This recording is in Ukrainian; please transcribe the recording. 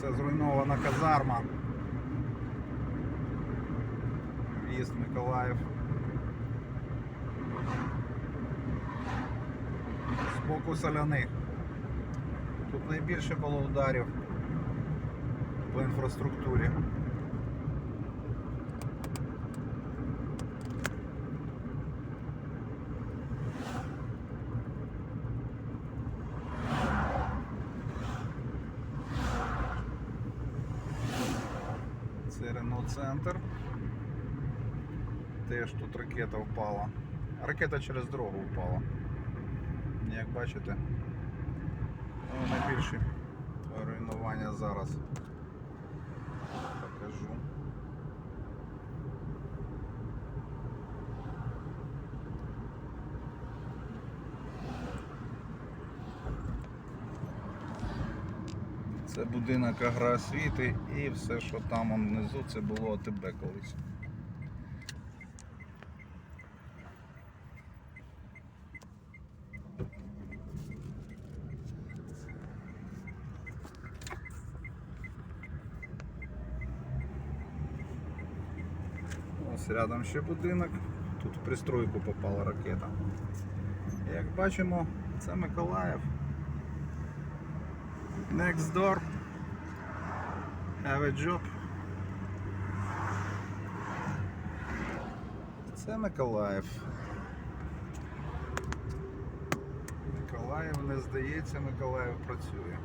Це зруйнована казарма. В'їзд Миколаїв. З боку соляних. Тут найбільше було ударів по інфраструктурі. Це Рено Центр. Теж тут ракета впала. Ракета через дорогу впала. Як бачите, найбільші руйнування зараз. Це будинок агроосвіти і все, що там внизу, це було АТБ колись. Ось рядом ще будинок. Тут в пристройку попала ракета. Як бачимо, це Миколаїв. Next door. Have a job. Це Миколаїв. Миколаїв не здається, Миколаїв працює.